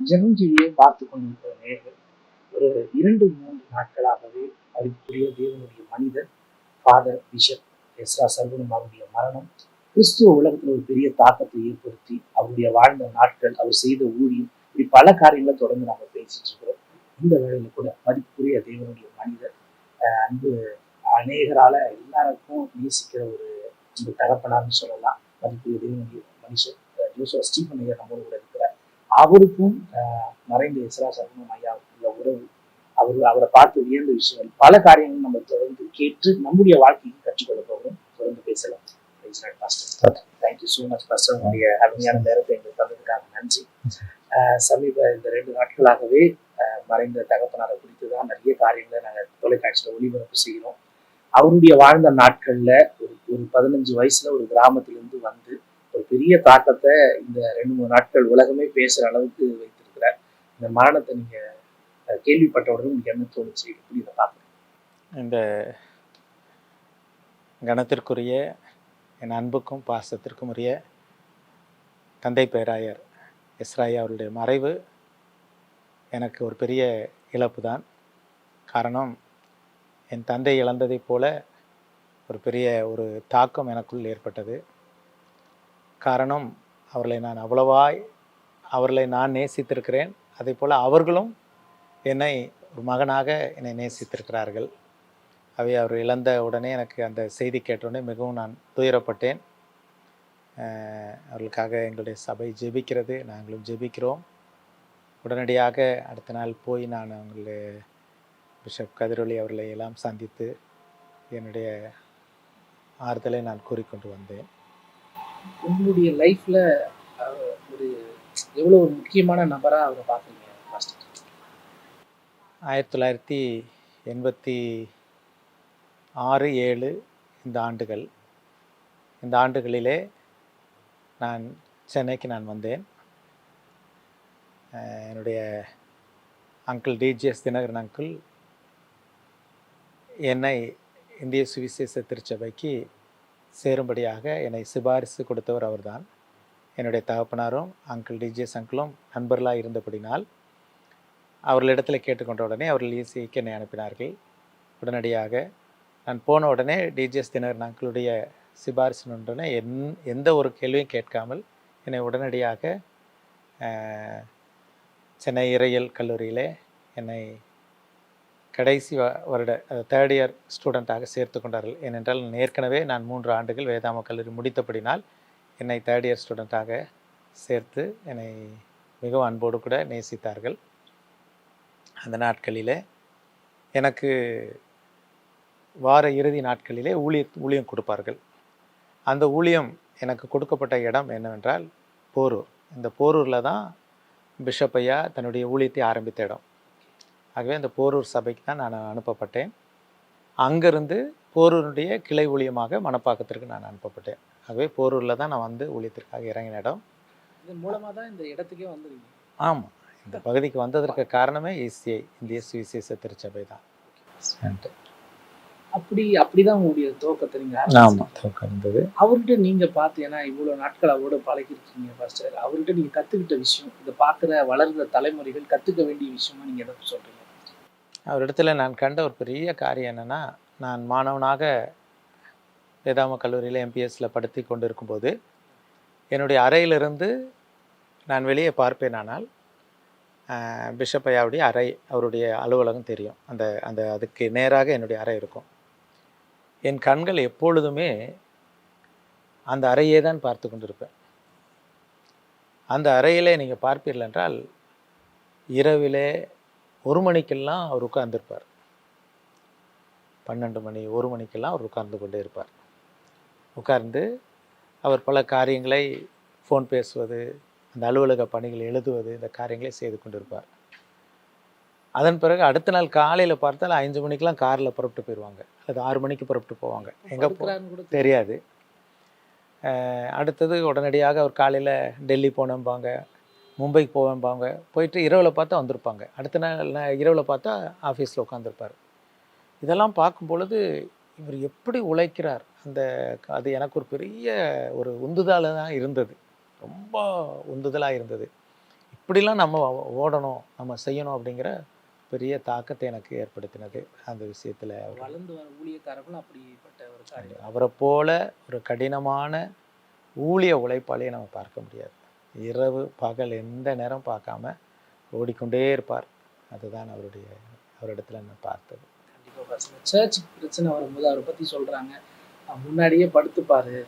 ஜனஞ்சியை பார்த்து கொண்டிருக்கிற நேர்கள் ஒரு இரண்டு மூன்று நாட்களாகவே அதுக்குரிய தேவனுடைய மனிதர் ஃபாதர் பிஷப் எஸ்ரா சர்வனும் அவருடைய மரணம் கிறிஸ்துவ உலகத்தில் ஒரு பெரிய தாக்கத்தை ஏற்படுத்தி அவருடைய வாழ்ந்த நாட்கள் அவர் செய்த ஊழியம் இப்படி பல காரியங்களை தொடர்ந்து நாங்கள் பேசிட்டு இருக்கிறோம். இந்த வேளையில கூட மதிப்புக்குரிய தேவனுடைய மனிதர் அன்பு அநேகரால எல்லாருக்கும் நேசிக்கிற ஒரு தகப்பனார்னு சொல்லலாம். மதிப்புரிய தேவனுடைய மனுஷன் ஜோசப் ஸ்டீஃபன் ஐயர் நம்மளோட அவருக்கும் மறைந்த எஸ்ரா சர்வனும் ஐயாவுக்கும் உள்ள உறவு. அவர் அவரை பார்த்து உயர்ந்த விஷயங்கள் பல காரியங்கள் நம்ம தொடர்ந்து கேட்டு நம்முடைய வாழ்க்கைக்கு கற்றுக்கொள்ள போகிறோம். தொடர்ந்து பேசலாம். தேங்க்யூ ஸோ மச் பாஸ்டர் உங்களுடைய அருமையான நேரத்தை எங்களுக்கு தந்ததுக்காக நன்றி. சமீப இந்த ரெண்டு நாட்களாகவே மறைந்த தகப்பனாரை குறித்து தான் நிறைய காரியங்களை நாங்கள் தொலைக்காட்சியில் ஒளிபரப்பு செய்கிறோம். அவருடைய வாழ்ந்த நாட்கள்ல ஒரு ஒரு பதினஞ்சு வயசுல ஒரு கிராமத்திலிருந்து வந்து ஒரு பெரிய தாக்கத்தை இந்த ரெண்டு மூணு நாட்கள் உலகமே பேசுகிற அளவுக்கு வைத்திருக்கிறார். இந்த மரணத்தை நீங்க கேள்விப்பட்ட உடனே உங்களுக்கு என்ன தோணுச்சு? எப்படி இதை பார்க்குறீங்க? இந்த கணத்திற்குரிய என் அன்புக்கும் பாசத்திற்கும் உரிய தந்தை பேராயர் எஸ்ராயா அவருடைய மறைவு எனக்கு ஒரு பெரிய இழப்பு தான். காரணம் என் தந்தை இழந்ததைப் போல ஒரு பெரிய ஒரு தாக்கம் எனக்குள் ஏற்பட்டது. காரணம் அவர்களை நான் அவ்வளவாய் அவர்களை நான் நேசித்திருக்கிறேன். அதே போல் அவர்களும் என்னை ஒரு மகனாக என்னை நேசித்திருக்கிறார்கள். அவை அவர் இழந்த உடனே எனக்கு அந்த செய்தி கேட்டவுடனே மிகவும் நான் துயரப்பட்டேன். அவர்களுக்காக எங்களுடைய சபை ஜெபிக்கிறது. நாங்களும் ஜெபிக்கிறோம். உடனடியாக அடுத்த நாள் போய் நான் அவங்களுடைய பிஷப் கதிரொலி அவர்களை எல்லாம் சந்தித்து என்னுடைய ஆறுதலை நான் கூறிக்கொண்டு வந்தேன். உங்களுடைய லைஃப்ல ஒரு எவ்வளோ ஒரு முக்கியமான நபராக அவரை பார்க்குறீங்க? ஆயிரத்தி தொள்ளாயிரத்தி எண்பத்தி ஆறு ஏழு இந்த ஆண்டுகள். இந்த ஆண்டுகளிலே நான் சென்னைக்கு நான் வந்தேன். என்னுடைய அங்கிள் டிஜிஎஸ் தினகரன் அங்கிள் என்னை இந்திய சுவிசேஷ திருச்சபைக்கு சேரும்படியாக என்னை சிபாரிசு கொடுத்தவர் அவர்தான். என்னுடைய தகப்பனாரும் அங்கிள் டிஜேஸ் அங்கிளும் நண்பர்களாக இருந்தபடினால் அவர்களிடத்தில் கேட்டுக்கொண்ட உடனே அவர்கள் ஈசிக்கு என்னை அனுப்பினார்கள். உடனடியாக நான் போன உடனே டிஜிஎஸ் தினகரன் அங்கிளுடைய சிபாரிசு என் எந்த ஒரு கேள்வியும் கேட்காமல் என்னை உடனடியாக சென்னை இறையல் கல்லூரியிலே என்னை கடைசி வ- வருட தேர்ட் இயர் ஸ்டூடெண்ட்டாக சேர்த்து கொண்டார்கள். ஏனென்றால் நான் ஏற்கனவே நான் மூன்று ஆண்டுகள் வேதாம கல்லூரி முடித்தபடினால் என்னை தேர்ட் இயர் ஸ்டூடெண்ட்டாக சேர்த்து என்னை மிகவும் அன்போடு கூட நேசித்தார்கள். அந்த நாட்களிலே எனக்கு வார இறுதி நாட்களிலே ஊழிய ஊழியம் கொடுப்பார்கள். அந்த ஊழியம் எனக்கு கொடுக்கப்பட்ட இடம் என்னவென்றால் போரூர். இந்த போரூரில் தான் பிஷப் ஐயா தன்னுடைய ஊழியத்தை ஆரம்பித்த இடம். ஆகவே அந்த போரூர் சபைக்கு தான் நான் அனுப்பப்பட்டேன். அங்கிருந்து போரூருடைய கிளை ஊழியமாக மணப்பாக்கத்திற்கு நான் அனுப்பப்பட்டேன். ஆகவே போரூரில் தான் நான் வந்து ஊழியத்திற்காக இறங்கின இடம். இதன் மூலமா தான் இந்த இடத்துக்கே வந்துருங்க ஆமாம் இந்த பகுதிக்கு வந்ததற்கு காரணமே இசிஐ இந்திய சுவிசேஷ திருச்சபை தான். அப்படி அப்படிதான் உங்களுடைய துவக்கத்தை நீங்க ஆரம்பிச்சீங்க. துவக்கம் இருந்தது. அவர்கிட்ட நீங்க பார்த்து ஏன்னா இவ்வளவு நாட்கள் அவரோட பழகிருக்கீங்க பாஸ்டர் அவர்கிட்ட நீங்க கத்துக்கிட்ட விஷயம் இதை பார்க்குற வளர்ந்த தலைமுறைகள் கத்துக்க வேண்டிய விஷயமா நீங்க எதை சொல்றீங்க அவரிடத்துல நான் கண்ட ஒரு பெரிய காரியம் என்னென்னா நான் மாணவனாக வேதாம கல்லூரியில் எம்பிஎஸ்சில் படுத்தி கொண்டு இருக்கும்போது என்னுடைய அறையிலிருந்து நான் வெளியே பார்ப்பேனானால் பிஷப் ஐயாவுடைய அறை அவருடைய அலுவலகம் தெரியும். அந்த அந்த அதுக்கு நேராக என்னுடைய அறை இருக்கும். என் கண்கள் எப்பொழுதுமே அந்த அறையே தான் பார்த்து கொண்டிருப்பேன். அந்த அறையிலே நீங்கள் பார்ப்பீர்கள் என்றால் இரவிலே ஒரு மணிக்கெல்லாம் அவர் உட்கார்ந்துருப்பார். பன்னெண்டு மணி ஒரு மணிக்கெல்லாம் அவர் உட்கார்ந்து கொண்டே இருப்பார். உட்கார்ந்து அவர் பல காரியங்களை ஃபோன் பேசுவது அந்த அலுவலக பணிகளை எழுதுவது இந்த காரியங்களை செய்து கொண்டிருப்பார். அதன் பிறகு அடுத்த நாள் காலையில் பார்த்தால் அஞ்சு மணிக்கெலாம் காரில் புறப்பட்டு போயிடுவாங்க அல்லது ஆறு மணிக்கு புறப்பட்டு போவாங்க. எங்கே போ படுக்கிறாருன்னு கூட தெரியாது. அடுத்தது உடனடியாக அவர் காலையில் டெல்லி போனேன்பாங்க மும்பைக்கு போவேன்பாங்க போயிட்டு இரவில் பார்த்தா வந்திருப்பாங்க. அடுத்த நாள் இரவில் பார்த்தா ஆஃபீஸில் உட்காந்துருப்பார் இதெல்லாம் பார்க்கும் பொழுது இவர் எப்படி உழைக்கிறார்? அந்த அது எனக்கு ஒரு பெரிய ஒரு உந்துதலாக தான் இருந்தது. ரொம்ப உந்துதலாக இருந்தது. இப்படிலாம் நம்ம ஓடணும் நம்ம செய்யணும் அப்படிங்கிற பெரிய தாக்கத்தை எனக்கு ஏற்படுத்தினது அந்த விஷயத்தில். வளர்ந்து வர ஊழியக்காரர்களும் அப்படிப்பட்ட ஒரு காரியம் அவரை போல ஒரு கடினமான ஊழிய உழைப்பாளியை நம்ம பார்க்க முடியாது. இரவு பகல் எந்த நேரம் பார்க்காம ஓடிக்கொண்டே இருப்பார். அதுதான் அவருடைய அவரிடத்துல நான் பார்த்தது. கண்டிப்பாக சர்ச் பிரச்சனை வரும்போது அவரை பற்றி சொல்கிறாங்க முன்னாடியே படுத்துப்பாரு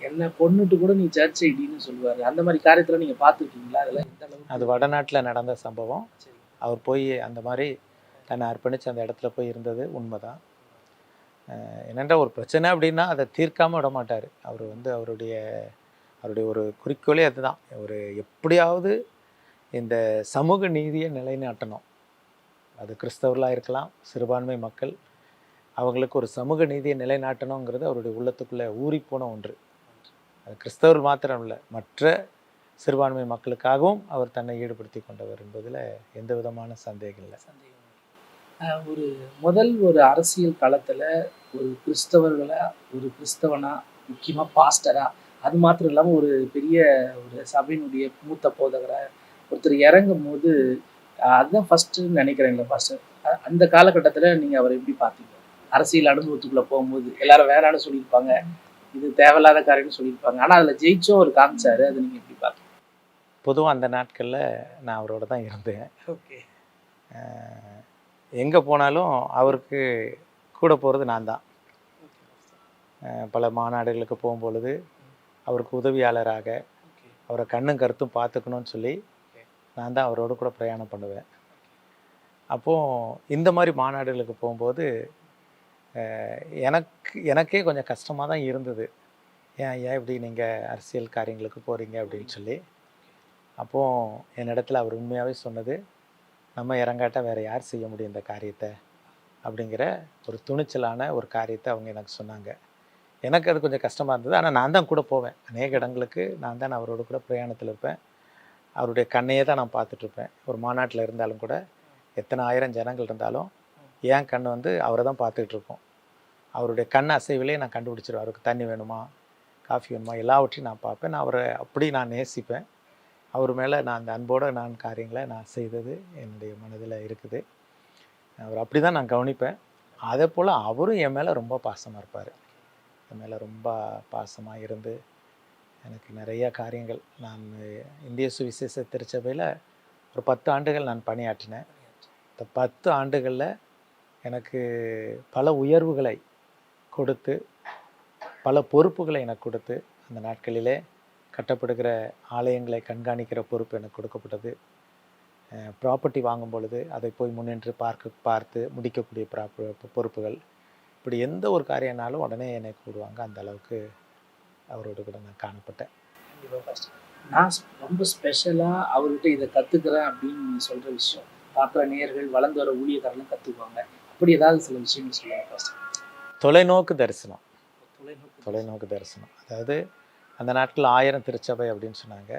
என்ன பொண்ணுட்டு கூட நீ சர்ச் ஐடின்னு சொல்லுவார். அந்த மாதிரி காரியத்தில் நீங்கள் பார்த்துருக்கீங்களா? அதெல்லாம் அது வடநாட்டில் நடந்த சம்பவம். சரி. அவர் போய் அந்த மாதிரி தன்னை அர்ப்பணித்து அந்த இடத்துல போய் இருந்தது உண்மைதான். அஹ் என்னென்ற ஒரு பிரச்சனை அப்படின்னா அதை தீர்க்காம விட மாட்டார். அவர் வந்து அவருடைய அவருடைய ஒரு குறிக்கோளே அதுதான். ஒரு எப்படியாவது இந்த சமூக நீதியை நிலைநாட்டணும். அது கிறிஸ்தவர்களாக இருக்கலாம் சிறுபான்மை மக்கள் அவங்களுக்கு ஒரு சமூக நீதியை நிலைநாட்டணுங்கிறது அவருடைய உள்ளத்துக்குள்ளே ஊறிப்போன ஒன்று. அது கிறிஸ்தவர்கள் மாத்திரம் இல்லை மற்ற சிறுபான்மை மக்களுக்காகவும் அவர் தன்னை ஈடுபடுத்தி கொண்டவர் என்பதில் எந்த விதமான சந்தேகம் இல்லை. சந்தேகம் ஒரு முதல் ஒரு அரசியல் களத்தில் ஒரு கிறிஸ்தவர்களை ஒரு கிறிஸ்தவனா முக்கியமாக பாஸ்டரா அது மாத்திரம் இல்லாமல் ஒரு பெரிய ஒரு சபையினுடைய மூத்த போதகரை ஒருத்தர் இறங்கும் போது அதுதான் ஃபஸ்ட்டு நினைக்கிறேங்களா பாஸ்டர் அந்த காலகட்டத்தில் நீங்கள் அவரை எப்படி பார்த்தீங்க? அரசியல் அனுபவத்துக்குள்ளே போகும்போது எல்லாரும் வேறான்னு சொல்லியிருப்பாங்க இது தேவையில்லாத காரியம்னு சொல்லியிருப்பாங்க. ஆனால் அதில் ஜெயிச்சோ ஒரு காமிச்சாரு அதை நீங்கள் எப்படி பார்த்தீங்க? பொதுவாக அந்த நாட்களில் நான் அவரோட தான் இருந்தேன். ஓகே. எங்கே போனாலும் அவருக்கு கூட போகிறது நான் தான். பல மாநாடுகளுக்கு போகும்பொழுது அவருக்கு உதவியாளராக அவரை கண்ணும் கருத்தும் பார்த்துக்கணும்னு சொல்லி நான் தான் அவரோட கூட பிரயாணம் பண்ணுவேன். அப்போது இந்த மாதிரி மாநாடுகளுக்கு போகும்போது எனக்கு எனக்கே கொஞ்சம் கஷ்டமாக தான் இருந்தது. ஏன் ஏன் இப்படி நீங்கள் அரசியல் காரியங்களுக்கு போகிறீங்க அப்படின்னு சொல்லி. அப்போது என்னிடத்துல அவர் உண்மையாகவே சொன்னது நம்ம இறங்காட்டா வேறு யார் செய்ய முடியும் இந்த காரியத்தை? அப்படிங்கிற ஒரு துணிச்சலான ஒரு காரியத்தை அவங்க எனக்கு சொன்னாங்க. எனக்கு அது கொஞ்சம் கஷ்டமாக இருந்தது. ஆனால் நான் தான் கூட போவேன். அநேக இடங்களுக்கு நான் தான் அவரோட கூட பிரயாணத்தில் இருப்பேன். அவருடைய கண்ணையே தான் நான் பார்த்துட்ருப்பேன் ஒரு மாநாட்டில் இருந்தாலும் கூட எத்தனை ஆயிரம் ஜனங்கள் இருந்தாலும் என் கண் வந்து அவரை தான் பார்த்துக்கிட்டு இருப்போம் அவருடைய கண் அசைவிலே நான் கண்டுபிடிச்சிருவேன். அவருக்கு தண்ணி வேணுமா காஃபி வேணுமா எல்லாவற்றையும் நான் பார்ப்பேன். நான் அவரை அப்படி நான் நேசிப்பேன். அவர் மேலே நான் அந்த அன்போடு நான் காரியங்களை நான் செய்தது என்னுடைய மனதில் இருக்குது. அவர் அப்படி தான் நான் கவனிப்பேன். அதே போல் அவரும் என் மேலே ரொம்ப பாசமாக இருப்பார். என் மேலே ரொம்ப பாசமாக இருந்து எனக்கு நிறைய காரியங்கள் நான் இந்திய சுவிசேஷ திருச்சபையில் ஒரு பத்து ஆண்டுகள் நான் பணியாற்றினேன். இந்த பத்து ஆண்டுகளில் எனக்கு பல உயர்வுகளை கொடுத்து பல பொறுப்புகளை எனக்கு கொடுத்து அந்த நாட்களிலே கட்டப்படுகிற ஆலயங்களை கண்காணிக்கிற பொறுப்பு எனக்கு கொடுக்கப்பட்டது. ப்ராப்பர்ட்டி வாங்கும் பொழுது அதை போய் முன்னின்று பார்க்க பார்த்து முடிக்கக்கூடிய ப்ராப்ப பொறுப்புகள். இப்படி எந்த ஒரு காரியம்னாலும் உடனே என்னை கூடுவாங்க. அந்த அளவுக்கு அவரோடு கூட நான் காணப்பட்டேன். நான் ரொம்ப ஸ்பெஷலாக அவர்கிட்ட இதை கற்றுக்கிறேன் அப்படின்னு நீ சொல்கிற விஷயம். பார்க்குற நேயர்கள் வளர்ந்து வர ஊழியக்காரர்களும் கற்றுக்குவாங்க அப்படி ஏதாவது சில விஷயங்கள் சொல்லுவாங்க தொலைநோக்கு தரிசனம். தொலைநோக்கு தொலைநோக்கு தரிசனம். அதாவது அந்த நாட்கள் ஆயிரம் திருச்சபை அப்படின்னு சொன்னாங்க.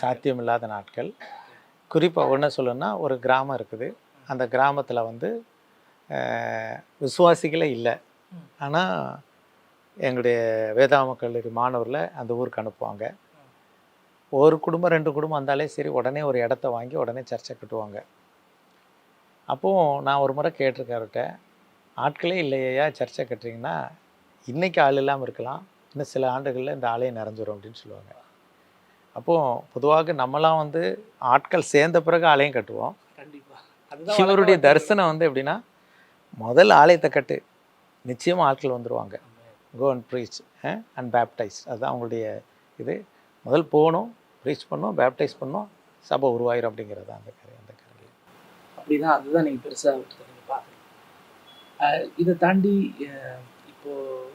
சாத்தியமே இல்லாத நாட்கள். குறிப்பாக ஒன்று சொல்லணும்னா ஒரு கிராமம் இருக்குது. அந்த கிராமத்தில் வந்து விசுவாசிகளே இல்லை. ஆனால் எங்களுடைய வேதாம கல்லூரி மாணவர்களை அந்த ஊருக்கு அனுப்புவாங்க. ஒரு குடும்பம் ரெண்டு குடும்பம் வந்தாலே சரி உடனே ஒரு இடத்த வாங்கி உடனே சர்ச்சை கட்டுவாங்க. அப்போது நான் ஒரு முறை கேட்டிருக்கேன் அவர்கிட்ட ஆட்களே இல்லையா சர்ச்சை கட்டுறீங்கன்னா இன்றைக்கி ஆள் இல்லாமல் இருக்கலாம். இன்னும் சில ஆண்டுகளில் இந்த ஆலயம் நிறைஞ்சிரும் அப்படின்னு சொல்லுவாங்க. அப்போது பொதுவாக நம்மலாம் வந்து ஆட்கள் சேர்ந்த பிறகு ஆலயம் கட்டுவோம். வழக்கமா தரிசனம் வந்து எப்படின்னா முதல் ஆலயத்தை கட்டு நிச்சயமாக ஆட்கள் வந்துடுவாங்க go and preach and baptise அதுதான் அவங்களுடைய இது. முதல் போகணும் ப்ரீச் பண்ணணும் பேப்டைஸ் பண்ணணும் சபை உருவாயிரும் அப்படிங்கிறது தான் அந்த காரியம் அந்த காரியம் அப்படிதான் அதுதான் நீங்க பெருசா ஒருத்தர் நீங்க பாக்குறீங்க இதை தாண்டி அஹ், இப்போ ஒரு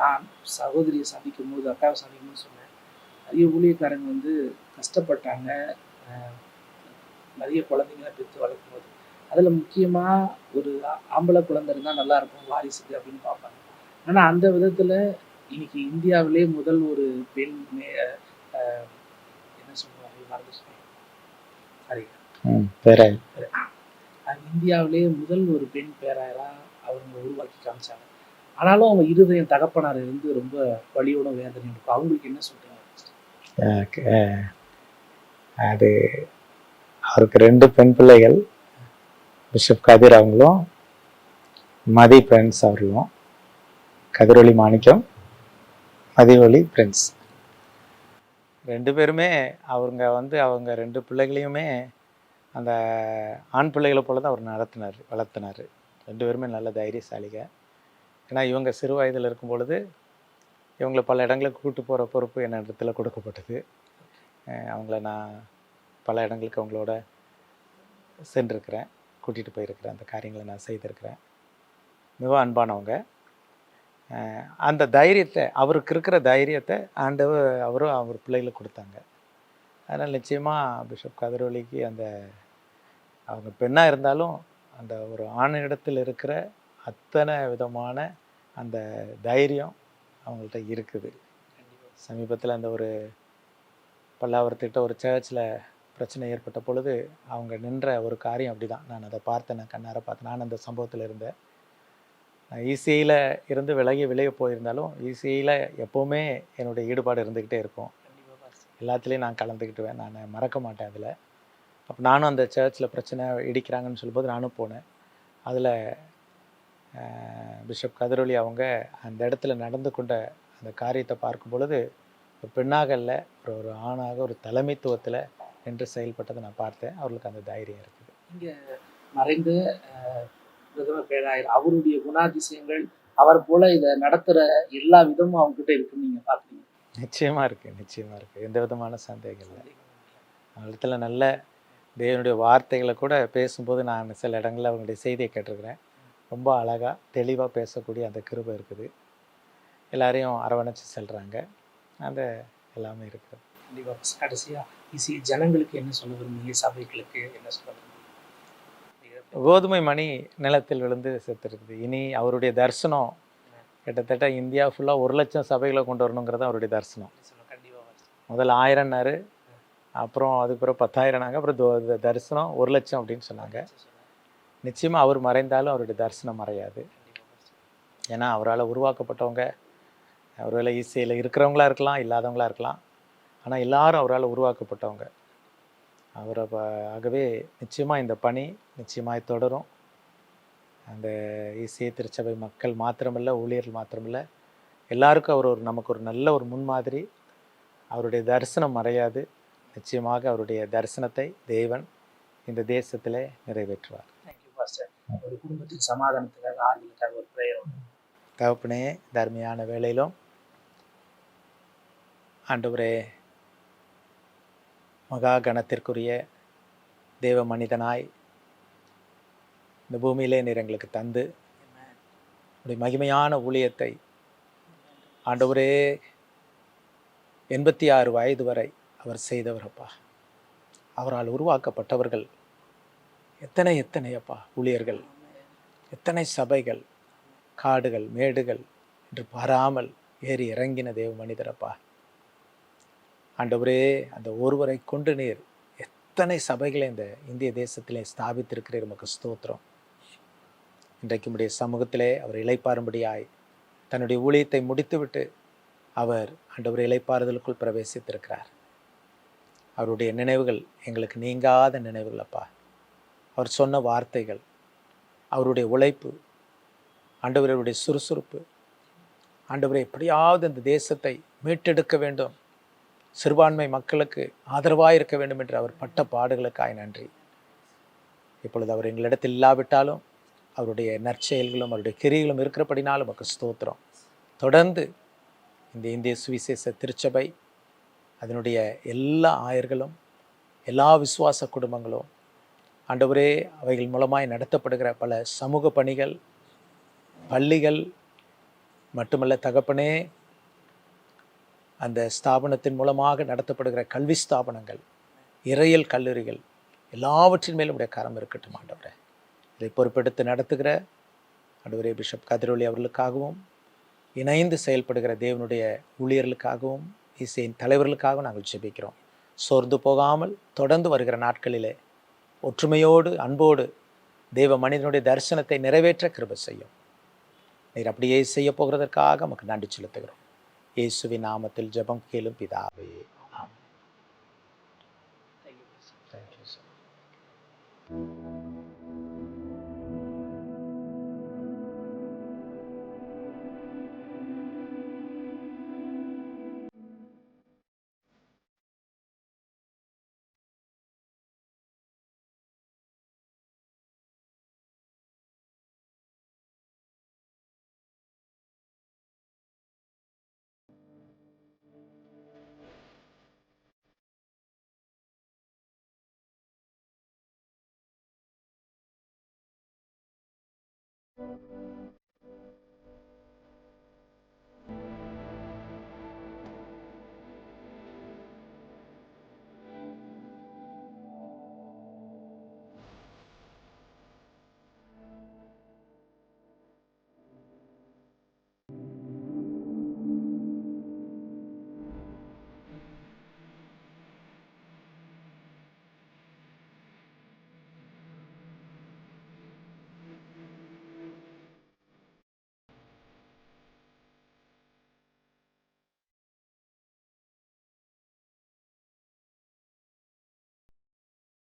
நான் சகோதரியை சந்திக்கும் போது அக்காவை சந்திக்கும் போது சொன்னேன் நிறைய ஊழியக்காரங்க வந்து கஷ்டப்பட்டாங்க. நிறைய குழந்தைங்களை பெற்று வளர்க்கும் போது அதில் முக்கியமாக ஒரு ஆம்பளை குழந்தை இருந்தால் நல்லா இருக்கும் வாரிசுக்கு அப்படின்னு பார்ப்பாங்க. ஆனால் அந்த விதத்தில் இன்னைக்கு இந்தியாவிலே முதல் ஒரு பெண் மே என்ன சொல்லுவாங்க? மறந்து சொன்னேன் இந்தியாவிலே முதல் ஒரு பெண் பேராயரா அவங்க உருவாக்கி காமிச்சாங்க. ஆனாலும் அவங்க இருதயம் தகப்பனார் இருந்து ரொம்ப வலியோட வேதனை இருக்கும் அவங்களுக்கு என்ன சொல்றீங்க? அது அவருக்கு ரெண்டு பெண் பிள்ளைகள் பிஷப் கதிர் அவங்களும் மதி பிரின்ஸ் அவர்களும் கதிரொளி மாணிக்கம் மதிவொளி பிரின்ஸ். ரெண்டு பேருமே அவங்க வந்து அவங்க ரெண்டு பிள்ளைகளையுமே அந்த ஆண் பிள்ளைகளை போல தான் அவர் நடத்தினார் வளர்த்தினார். ரெண்டு பேருமே நல்ல தைரியசாலிக. ஏன்னா இவங்க சிறு வயதில் இருக்கும் பொழுது இவங்களை பல இடங்களுக்கு கூட்டு போகிற பொறுப்பு என்னிடத்துல கொடுக்கப்பட்டது. அவங்கள நான் பல இடங்களுக்கு அவங்களோட சென்றிருக்கிறேன் கூட்டிகிட்டு போயிருக்கிறேன் அந்த காரியங்களை நான் செய்திருக்கிறேன். மிகவும் அன்பானவங்க. அந்த தைரியத்தை அவருக்கு இருக்கிற தைரியத்தை ஆண்டவர் அவரும் அவர் பிள்ளைகளுக்கு கொடுத்தாங்க. அதனால் நிச்சயமாக பிஷப் கதிரொலிக்கு அந்த அவங்க பெண்ணாக இருந்தாலும் அந்த ஒரு ஆணிடத்தில் இருக்கிற அத்தனை விதமான அந்த தைரியம் அவங்கள்ட்ட இருக்குது. சமீபத்தில் அந்த ஒரு பல்லாவரத்திட்ட ஒரு சர்ச்சில் பிரச்சனை ஏற்பட்ட பொழுது அவங்க நின்ற ஒரு காரியம் அப்படி தான் நான் அதை பார்த்தேன் நான் கண்ணார பார்த்தேன். நான் அந்த சம்பவத்தில் இருந்தேன். நான் ஈசியில் இருந்து விலகி வெளியே போயிருந்தாலும் ஈசியில் எப்போவுமே என்னுடைய ஈடுபாடு இருந்துக்கிட்டே இருக்கும். எல்லாத்துலேயும் நான் கலந்துக்கிட்டுவேன் நான் மறக்க மாட்டேன் அதில். அப்போ நானும் அந்த சர்ச்சில் பிரச்சனை இடிக்கிறாங்கன்னு சொல்லும்போது நானும் போனேன். அதில் பிஷப் கதிரொலி அவங்க அந்த இடத்துல நடந்து கொண்ட அந்த காரியத்தை பார்க்கும் பொழுது ஒரு பெண்ணாக இல்லை ஒரு ஒரு ஆணாக ஒரு தலைமைத்துவத்தில் நின்று செயல்பட்டதை நான் பார்த்தேன். அவர்களுக்கு அந்த தைரியம் இருக்குது. இங்க மறைந்த பிரதமர் பேராயர் அவருடைய குணாதிசயங்கள் அவர் போல இதை நடத்துற எல்லா விதமும் அவங்க கிட்ட இருக்குன்னு நீங்க பாக்குறீங்க நிச்சயமாக இருக்குது நிச்சயமாக இருக்குது எந்த விதமான சந்தேகம் இல்லை. அந்த இடத்துல நல்ல தேவனுடைய வார்த்தைகளை கூட பேசும்போது நான் சில இடங்களில் அவங்களுடைய செய்தியை கேட்டிருக்கிறேன். ரொம்ப அழகாக தெளிவாக பேசக்கூடிய அந்த கிருபை இருக்குது. எல்லாரையும் அரவணைச்சு செல்கிறாங்க அந்த எல்லாமே இருக்குது கண்டிப்பா. கடைசியா இசி ஜனங்களுக்கு என்ன சொல்ல விரும்புறீங்க? சபைகளுக்கு என்ன சொல்ல விரும்புறீங்க? கோதுமை மணி நிலத்தில் விழுந்து செத்துருக்குது. இனி அவருடைய தரிசனம் கிட்டத்தட்ட இந்தியா ஃபுல்லாக ஒரு லட்சம் சபைகளை கொண்டு வரணுங்கிறது அவருடைய தரிசனம். முதல்ல ஆயிரம்னாரு அப்புறம் அதுக்கு பிறகு பத்தாயிரம்னாங்க அப்புறம் தரிசனம் ஒரு லட்சம் அப்படின்னு சொன்னாங்க. நிச்சயமாக அவர் மறைந்தாலும் அவருடைய தரிசனம் மறையாது. ஏன்னா அவரால் உருவாக்கப்பட்டவங்க அவரால் இசையில் இருக்கிறவங்களா இருக்கலாம் இல்லாதவங்களா இருக்கலாம். ஆனால் எல்லாரும் அவரால் உருவாக்கப்பட்டவங்க. அவரை ப- ஆகவே நிச்சயமாக இந்த பணி நிச்சயமாக தொடரும். அந்த இசைய திருச்சபை மக்கள் மாத்திரமல்ல ஊழியர்கள் மாத்திரமில்ல எல்லாருக்கும் அவர் ஒரு நமக்கு ஒரு நல்ல ஒரு முன்மாதிரி. அவருடைய தரிசனம் மறையாது. நிச்சயமாக அவருடைய தரிசனத்தை தேவன் இந்த தேசத்திலே நிறைவேற்றுவார். ஒரு குடும்பத்துக்கு சமாதானத்துக்காக ஆறுதலுக்காக ஒரு பிரேயர் தகப்பனே தர்மையான வேலையிலும் ஆண்டவரே மகா கணத்திற்குரிய தேவ மனிதனாய் இந்த பூமியிலே நீர் எங்களுக்கு தந்து உடைய மகிமையான ஊழியத்தை ஆண்டவரே எண்பத்தி ஆறு வயது வரை அவர் செய்தவரப்பா. அவரால் உருவாக்கப்பட்டவர்கள் எத்தனை எத்தனை அப்பா ஊழியர்கள் எத்தனை சபைகள் காடுகள் மேடுகள் என்று பாராமல் ஏறி இறங்கின தேவ மனிதரப்பா ஆண்டவரே அந்த ஒருவரை கொண்டு நீர் எத்தனை சபைகளை இந்த இந்திய தேசத்திலே ஸ்தாபித்திருக்கிறீர் உமக்கு ஸ்தோத்திரம். இன்றைக்கு உடைய சமூகத்திலே அவர் இலைப்பாரும்படியாய் தன்னுடைய ஊழியத்தை முடித்துவிட்டு அவர் ஆண்டவர் இலைப்பாறுதலுக்குள் பிரவேசித்திருக்கிறார். அவருடைய நினைவுகள் எங்களுக்கு நீங்காத நினைவுகள் அப்பா. அவர் சொன்ன வார்த்தைகள் அவருடைய உழைப்பு ஆண்டவருடைய சுறுசுறுப்பு ஆண்டவரை எப்படியாவது இந்த தேசத்தை மீட்டெடுக்க வேண்டும். சிறுபான்மை மக்களுக்கு ஆதரவாக இருக்க வேண்டும் என்று அவர் பட்ட பாடுகளுக்காய் நன்றி. இப்பொழுது அவர் எங்களிடத்தில் இல்லாவிட்டாலும் அவருடைய நற்செயல்களும் அவருடைய கிரிகளும் இருக்கிறபடினாலும் நமக்கு ஸ்தோத்திரம். தொடர்ந்து இந்த இந்திய சுவிசேஷ திருச்சபை அதனுடைய எல்லா ஆயர்களும் எல்லா விசுவாச குடும்பங்களும் ஆண்டவரே அவைகள் மூலமாய் நடத்தப்படுகிற பல சமூக பணிகள் பள்ளிகள் மட்டுமல்ல தகப்பனே அந்த ஸ்தாபனத்தின் மூலமாக நடத்தப்படுகிற கல்வி ஸ்தாபனங்கள் இறையல் கல்லூரிகள் எல்லாவற்றின் மேலும் உடைய கரம் இருக்கட்டும் ஆண்டவரே. இதை பொறுப்பெடுத்து நடத்துகிற ஆண்டவரே பிஷப் கதிரொலி அவர்களுக்காகவும் இணைந்து செயல்படுகிற தேவனுடைய ஊழியர்களுக்காகவும் இசையின் தலைவர்களுக்காகவும் நாங்கள் ஜெபிக்கிறோம். சோர்ந்து போகாமல் தொடர்ந்து வருகிற நாட்களிலே ஒற்றுமையோடு அன்போடு தேவ மனிதனுடைய தரிசனத்தை நிறைவேற்ற கிருப செய்யும். நீர் அப்படியே செய்ய போகிறதற்காக நமக்கு நன்றி செலுத்துகிறோம். இயேசுவின் நாமத்தில் ஜபம் கேளும் பிதாவே ஆம் Thank you.